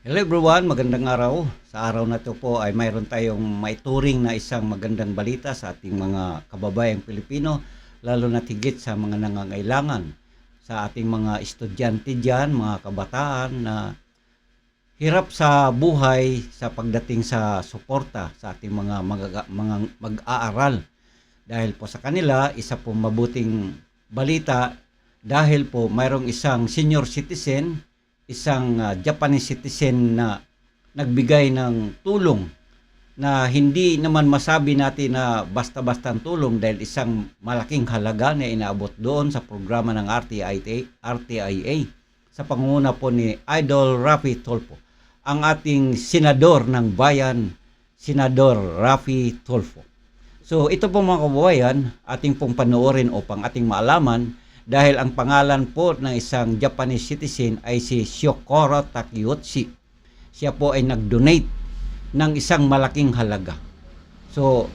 Hello everyone, magandang araw. Sa araw na ito po ay mayroon tayong maituring na isang magandang balita sa ating mga kababayang Pilipino, lalo na tigit sa mga nangangailangan, sa ating mga estudyante dyan, mga kabataan na hirap sa buhay sa pagdating sa suporta sa ating mga magaga- mga mag-aaral. Dahil po sa kanila, isa po mabuting balita dahil po mayroong isang senior citizen isang ah, Japanese citizen na nagbigay ng tulong na hindi naman masabi natin na basta-basta tulong dahil isang malaking halaga na inaabot doon sa programa ng RTIA, RTIA sa pangunguna po ni Idol Rafi Tolpo, ang ating senador ng bayan, Senador Rafi Tolpo. So ito po mga kababayan, ating pong panoorin upang ating maalaman dahil ang pangalan po ng isang Japanese citizen ay si Shiokoro Takeuchi. Siya po ay nag-donate ng isang malaking halaga. So,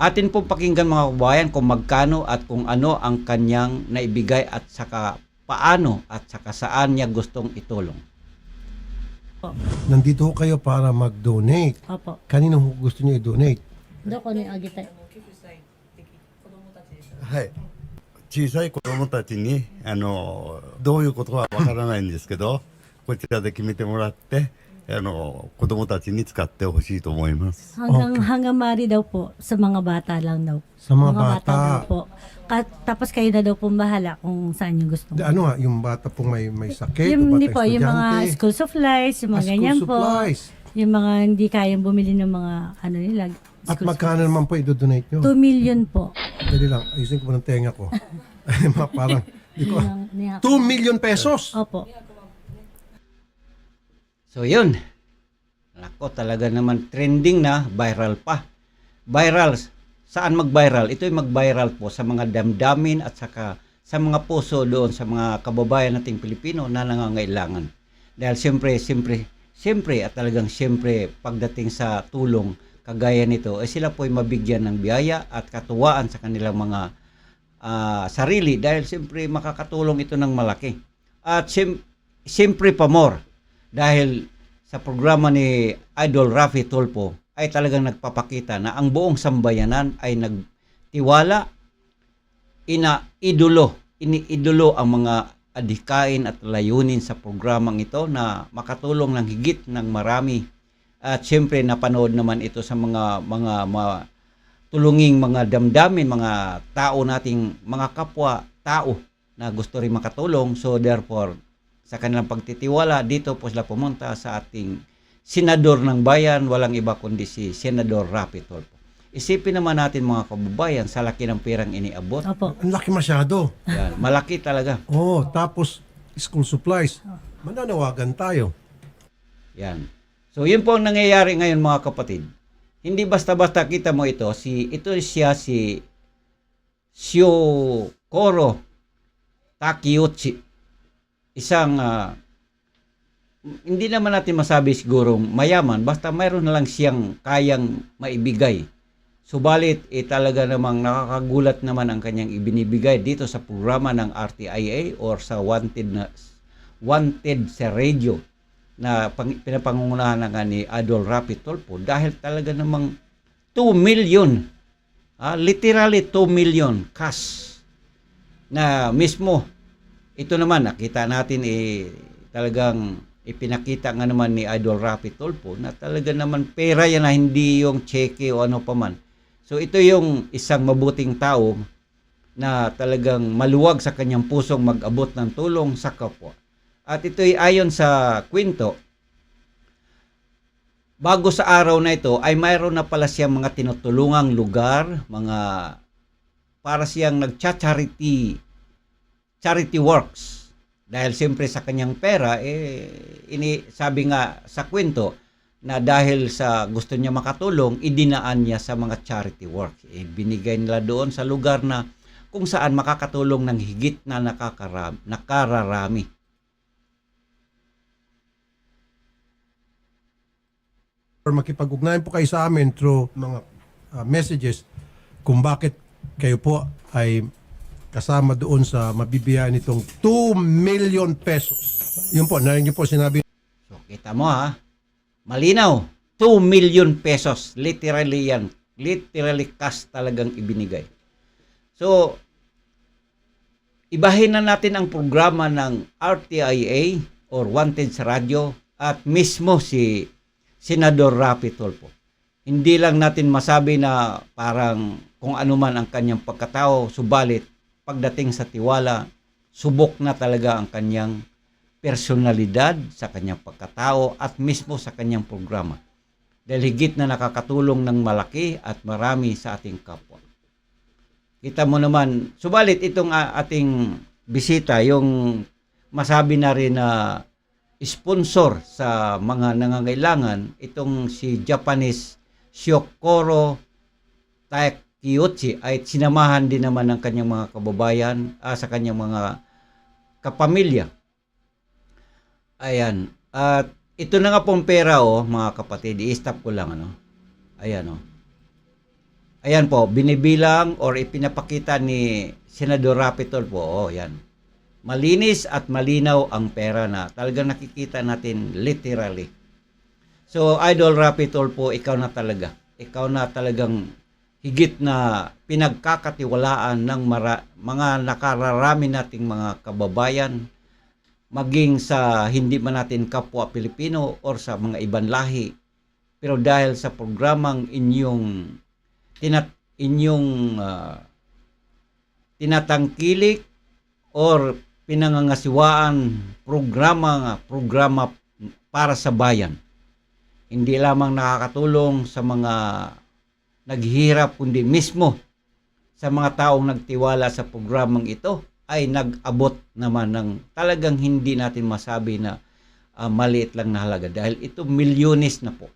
atin po pakinggan mga kabayan kung magkano at kung ano ang kanyang naibigay at saka paano at saka saan niya gustong itulong. Opo. Nandito ho kayo para mag-donate. Opo. Kanino ho gusto niyo i-donate? Doko ni Agitay. はい。小さい子供たちに、あの、どういうことはわからないんですけど、こちらで決めてもらって、あの、子供たちに使ってほしいと思います。 Hanggang, hanggang mari daw po, sa mga bata lang daw. Sa mga bata. daw po. Ka- tapos kayo na daw pong bahala kung saan yung gusto. Di, ano nga, yung bata pong may, may sakit, yung, o hindi bata po, yung mga estudyante. school supplies, yung mga Ah, school ganyan po. supplies. Yung mga hindi kayang bumili ng mga ano nila. at magkano naman po i-donate nyo? supplies. 2 million po. Dali lang, ayusin ko po ng tenga ko. Ay, ma- parang, di ko, Yun ang niya- 2 million pesos! Opo. So yun. Nako talaga naman trending na, viral pa. Viral. Saan mag-viral? Ito ay mag-viral po sa mga damdamin at saka sa mga puso doon sa mga kababayan nating Pilipino na nangangailangan. Dahil siyempre, siyempre, siyempre at talagang siyempre pagdating sa tulong kagaya nito, ay sila po ay mabigyan ng biyaya at katuwaan sa kanilang mga ah, sarili dahil siyempre makakatulong ito ng malaki. At sim- siyempre pa more dahil sa programa ni Idol Rafi Tulpo ay talagang nagpapakita na ang buong sambayanan ay nagtiwala, ina-idolo, iniidolo ang mga adhikain at layunin sa programang ito na makatulong ng higit ng marami. At siyempre napanood naman ito sa mga mga, mga tulunging mga damdamin, mga tao nating mga kapwa tao na gusto rin makatulong. So therefore, sa kanilang pagtitiwala, dito po sila pumunta sa ating senador ng bayan, walang iba kundi si Senador Rapi Tulfo. Isipin naman natin mga kababayan, sa laki ng perang iniabot. Opo. Ang laki masyado. Yan, malaki talaga. Oh, tapos school supplies. Mananawagan tayo. Yan. So, yun po ang nangyayari ngayon mga kapatid. Hindi basta-basta kita mo ito. Si, ito siya si Shio Koro Takeuchi. Isang, ah, hindi naman natin masabi siguro mayaman, basta mayroon na lang siyang kayang maibigay. Subalit, eh, talaga namang nakakagulat naman ang kanyang ibinibigay dito sa programa ng RTIA or sa Wanted na Wanted sa radio na pang, pinapangungunahan na nga ni Adol Rapi Tolpo dahil talaga namang 2 million, ah, literally 2 million cash na mismo ito naman nakita natin eh talagang ipinakita nga naman ni Idol Rapi Tolpo na talaga naman pera yan na hindi yung cheque o ano pa man. So ito yung isang mabuting tao na talagang maluwag sa kanyang pusong mag-abot ng tulong sa kapwa. At ito'y ayon sa kwento, bago sa araw na ito ay mayroon na pala siyang mga tinutulungang lugar, mga para siyang nagcha-charity charity works. Dahil siyempre sa kanyang pera, eh, ini, sabi nga sa kwento, na dahil sa gusto niya makatulong, idinaan niya sa mga charity work. Eh, binigay nila doon sa lugar na kung saan makakatulong ng higit na nakakarami, nakararami. Or makipag-ugnayan po kayo sa amin through mga ah, messages kung bakit kayo po ay kasama doon sa mabibigyan nitong 2 million pesos. Yun po, narinig niyo po sinabi So, Kita mo ha, malinaw, 2 million pesos. Literally yan. Literally cash talagang ibinigay. So, ibahin na natin ang programa ng RTIA or Wanted sa Radyo at mismo si Senador Rapi Tulfo. Hindi lang natin masabi na parang kung ano man ang kanyang pagkatao, subalit pagdating sa tiwala, subok na talaga ang kanyang personalidad sa kanyang pagkatao at mismo sa kanyang programa. Dahil higit na nakakatulong ng malaki at marami sa ating kapwa. Kita mo naman, subalit itong ating bisita, yung masabi na rin na sponsor sa mga nangangailangan, itong si Japanese Shiokoro Takeuchi ay sinamahan din naman ng kanyang mga kababayan ah, sa kanyang mga kapamilya. Ayan. At ito na nga pong pera oh, mga kapatid. I-stop ko lang ano. Ayan oh. Ayan po, binibilang or ipinapakita ni Senador Rapitol po. Oh, yan. Malinis at malinaw ang pera na talagang nakikita natin literally. So, Idol Rapitol po, ikaw na talaga. Ikaw na talagang higit na pinagkakatiwalaan ng mara- mga nakararami nating mga kababayan maging sa hindi man natin kapwa Pilipino or sa mga ibang lahi. Pero dahil sa programang inyong tinat inyong ah, tinatangkilik or pinangangasiwaan programa programa para sa bayan. Hindi lamang nakakatulong sa mga naghihirap kundi mismo sa mga taong nagtiwala sa programang ito ay nag-abot naman ng talagang hindi natin masabi na ah, maliit lang na halaga dahil ito milyones na po.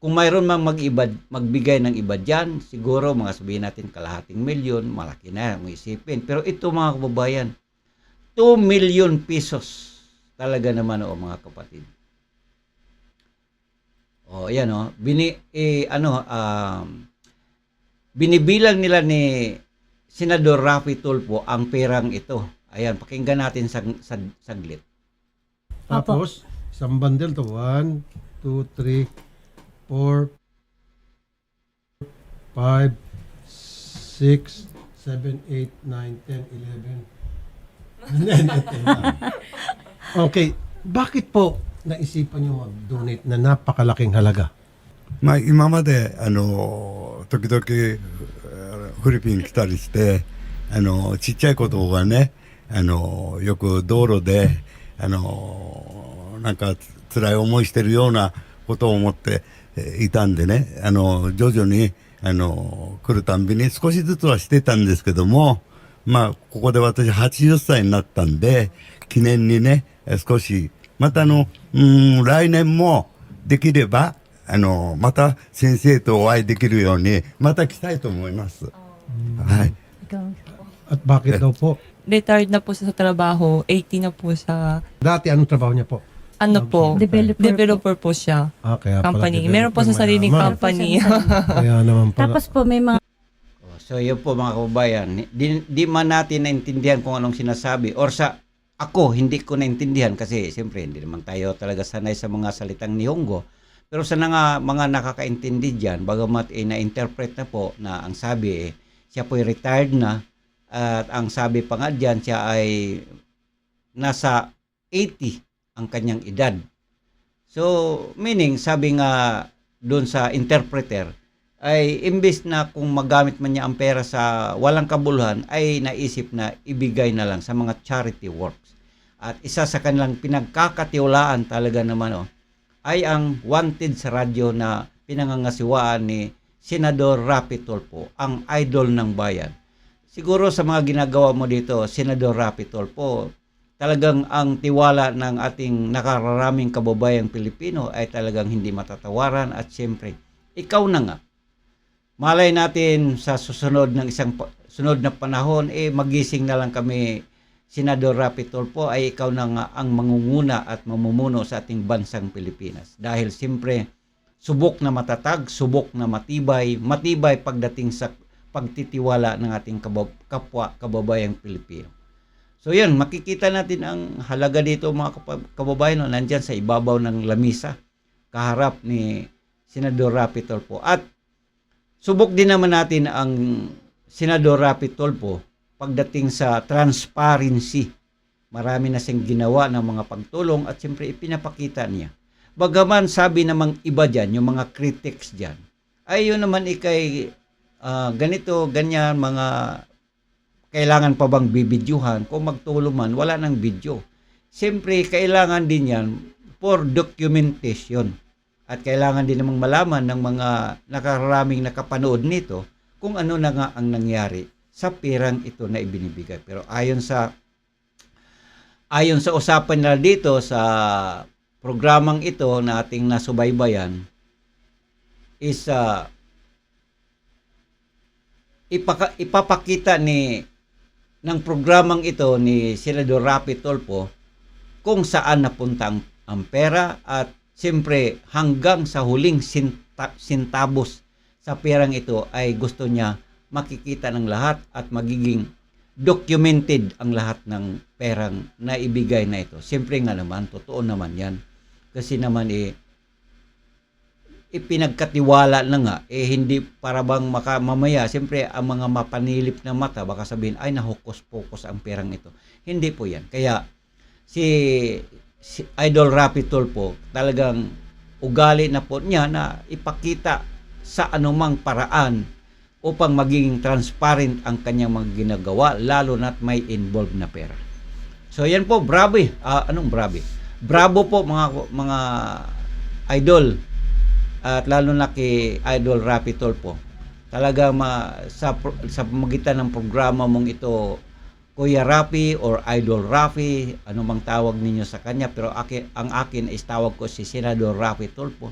Kung mayroon mang mag-iba, magbigay ng iba dyan, siguro mga sabihin natin kalahating milyon, malaki na ang isipin. Pero ito mga kababayan, 2 million pesos talaga naman o mga kapatid. Oh, ayan oh. Bini eh, ano um, binibilang nila ni Senador Rafi Tulfo ang perang ito. Ayan, pakinggan natin sag, sag, saglit. Tapos, isang bundle to. 1, 2, 3, 4, 5, 6, 7, 8, 9, 10, 11. okay, bakit po naisipan nyo mag-donate na napakalaking halaga? まあ、今まで、あの、時々、えーフィリピン来たりして、あの、ちっちゃい子供がね、あの、よく道路で、あの、なんか辛い思いしてるようなことを思っていたんでね、あの、徐々に、あの、来るたんびに少しずつはしてたんですけども、まあ、ここで私80歳になったんで、記念にね、少し、またあの、うん、来年もできれば、あの、また先生とお会いできるように、また来たいと思います。はい。バケットポ。レタイナポシサトラバーホ、エイティナポシャ。デベロッパーポシャ。カンパニー。メロポシサリーニカンパニー。タパスポメマ。So yun po mga kababayan, di, di man natin naintindihan kung anong sinasabi or sa ako hindi ko naintindihan kasi siyempre hindi naman tayo talaga sanay sa mga salitang nihongo. Pero sa nga mga nakakaintindi diyan, bagamat eh, na-interpret na po na ang sabi eh, siya po ay retired na at ang sabi pa nga diyan siya ay nasa 80 ang kanyang edad. So, meaning, sabi nga doon sa interpreter, ay imbes na kung magamit man niya ang pera sa walang kabuluhan, ay naisip na ibigay na lang sa mga charity works. At isa sa kanilang pinagkakatiwalaan talaga naman oh, ay ang wanted sa radyo na pinangangasiwaan ni Senador Rapi Tulfo, ang idol ng bayan. Siguro sa mga ginagawa mo dito, Senador Rapi Tulfo, talagang ang tiwala ng ating nakararaming kababayang Pilipino ay talagang hindi matatawaran at siyempre, ikaw na nga. Malay natin sa susunod ng isang sunod na panahon, eh magising na lang kami, Senador Rapi Tulfo, ay ikaw na nga ang mangunguna at mamumuno sa ating bansang Pilipinas. Dahil siyempre, subok na matatag, subok na matibay, matibay pagdating sa pagtitiwala ng ating kapwa kababayang Pilipino. So yan, makikita natin ang halaga dito mga kababayan no, nandyan sa ibabaw ng lamisa kaharap ni Senador Rapi Tulfo. At subok din naman natin ang Senador Rapi Tulfo pagdating sa transparency. Marami na siyang ginawa ng mga pagtulong at siyempre ipinapakita niya. Bagaman sabi namang iba dyan, yung mga critics dyan, ay yun naman ikay ah, ganito, ganyan, mga kailangan pa bang bibidyuhan? Kung magtulong man, wala nang video. Siyempre, kailangan din yan for documentation. At kailangan din namang malaman ng mga nakaraming nakapanood nito kung ano na nga ang nangyari sa pirang ito na ibinibigay. Pero ayon sa ayon sa usapan nila dito sa programang ito na ating nasubaybayan is ah, ipaka, ipapakita ni ng programang ito ni Senador Rapi Tolpo kung saan napunta ang, ang pera at siyempre hanggang sa huling sinta, sintabos sa perang ito ay gusto niya makikita ng lahat at magiging documented ang lahat ng perang na ibigay na ito. Siyempre nga naman, totoo naman yan. Kasi naman eh, ipinagkatiwala na nga, eh hindi para bang maka, mamaya, siyempre ang mga mapanilip na mata, baka sabihin, ay nahukos-pokos ang perang ito. Hindi po yan. Kaya, si, si Idol Rapi Tulfo, talagang ugali na po niya na ipakita sa anumang paraan upang maging transparent ang kanyang mga ginagawa, lalo na't may involved na pera. So yan po, bravo eh. Ah, anong bravo? Bravo po mga mga idol at lalo na kay Idol Rapi Tulfo. Talaga ma, sa sa pamagitan ng programa mong ito Kuya Rapi or Idol Rapi, ano mang tawag ninyo sa kanya, pero akin, ang akin is tawag ko si Senador Rapi Tulfo.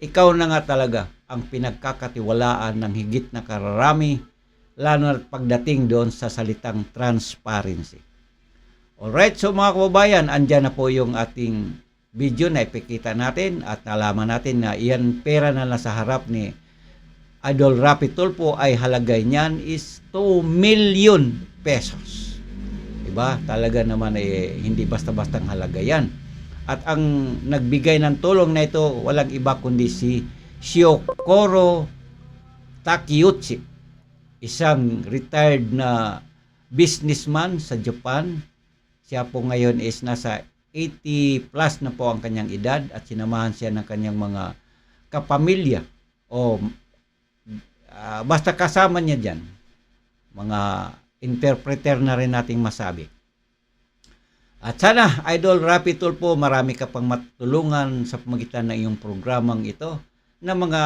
Ikaw na nga talaga ang pinagkakatiwalaan ng higit na kararami, lalo na pagdating doon sa salitang transparency. Alright, so mga kababayan, andyan na po yung ating video na ipikita natin at nalaman natin na iyan pera na nasa harap ni Idol Rapi Tulfo ay halagay niyan is 2 million pesos. Diba? Talaga naman eh, hindi basta-bastang halaga yan. At ang nagbigay ng tulong na ito, walang iba kundi si Shiokoro Takeuchi. Isang retired na businessman sa Japan. Siya po ngayon is nasa 80 plus na po ang kanyang edad at sinamahan siya ng kanyang mga kapamilya o ah, basta kasama niya dyan mga interpreter na rin nating masabi at sana Idol Rapi Tulfo marami ka pang matulungan sa pamagitan ng iyong programang ito na mga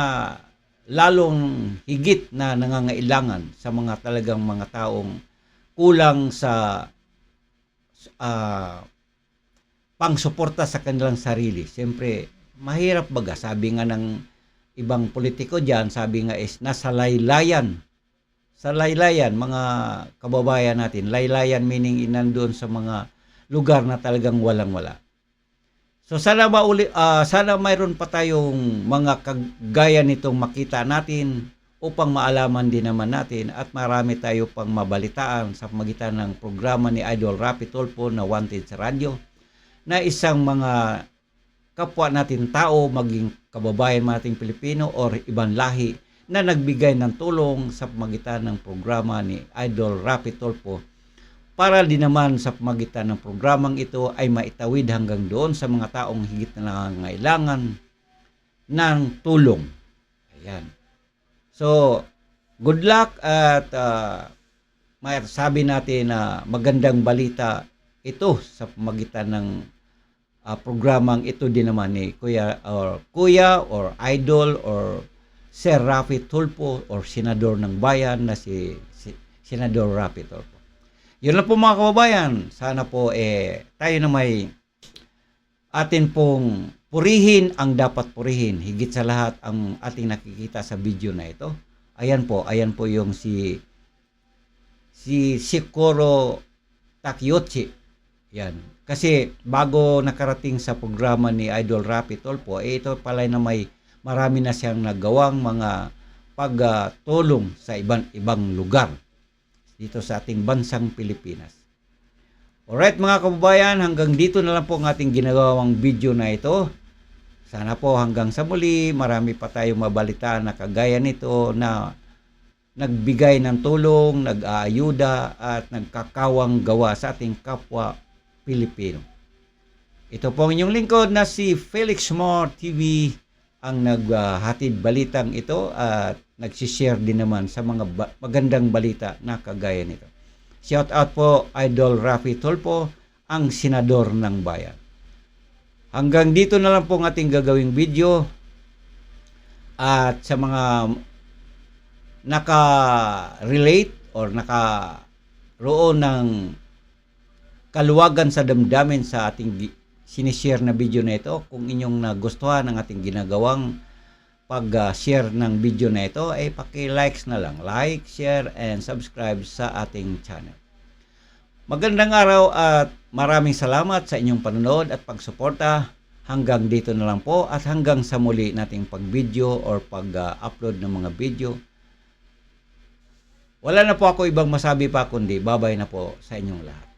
lalong higit na nangangailangan sa mga talagang mga taong kulang sa ah, pangsuporta sa kanilang sarili. Siyempre, mahirap baga. Sabi nga ng ibang politiko dyan, sabi nga is nasa laylayan. Sa laylayan, mga kababayan natin. Laylayan meaning inandoon sa mga lugar na talagang walang-wala. So sana mauli, ah, sana mayroon pa tayong mga kagaya nitong makita natin upang maalaman din naman natin at marami tayo pang mabalitaan sa pamagitan ng programa ni Idol Rapi Tulfo na Wanted sa radyo na isang mga kapwa natin tao, maging kababayan nating Pilipino or ibang lahi na nagbigay ng tulong sa pamagitan ng programa ni Idol Rapi Tulfo para din naman sa pamagitan ng programang ito ay maitawid hanggang doon sa mga taong higit na nangangailangan ng tulong. Ayan. So, good luck at uh, sabi natin na magandang balita ito sa pamagitan ng ah, programang ito din naman ni Kuya or Kuya or Idol or Sir Rafi Tulfo or Senador ng Bayan na si, si Senador Rafi Tulfo. Yun lang po mga kababayan. Sana po eh tayo na may atin pong purihin ang dapat purihin. Higit sa lahat ang ating nakikita sa video na ito. Ayan po, ayan po yung si si Shikoro Takeuchi. Yan. Kasi bago nakarating sa programa ni Idol Rapi Tolpo, eh ito pala na may marami na siyang nagawang mga pagtulong sa ibang ibang lugar dito sa ating bansang Pilipinas. Alright mga kababayan, hanggang dito na lang po ang ating ginagawang video na ito. Sana po hanggang sa muli, marami pa tayong mabalitaan na kagaya nito na nagbigay ng tulong, nag-aayuda at nagkakawang gawa sa ating kapwa Pilipino. Ito po ang inyong lingkod na si Felix Moore TV ang naghatid balitang ito at nagsishare din naman sa mga ba- magandang balita na kagaya nito. Shout out po Idol Rafi Tulpo, ang senador ng bayan. Hanggang dito na lang po ang ating gagawing video at sa mga naka-relate or naka-roon ng kaluwagan sa damdamin sa ating sinishare na video na ito. Kung inyong nagustuhan ang ating ginagawang pag-share ng video na ito, ay paki-likes na lang. Like, share, and subscribe sa ating channel. Magandang araw at maraming salamat sa inyong panonood at pagsuporta. Hanggang dito na lang po at hanggang sa muli nating pag-video or pag-upload ng mga video. Wala na po ako ibang masabi pa kundi babay na po sa inyong lahat.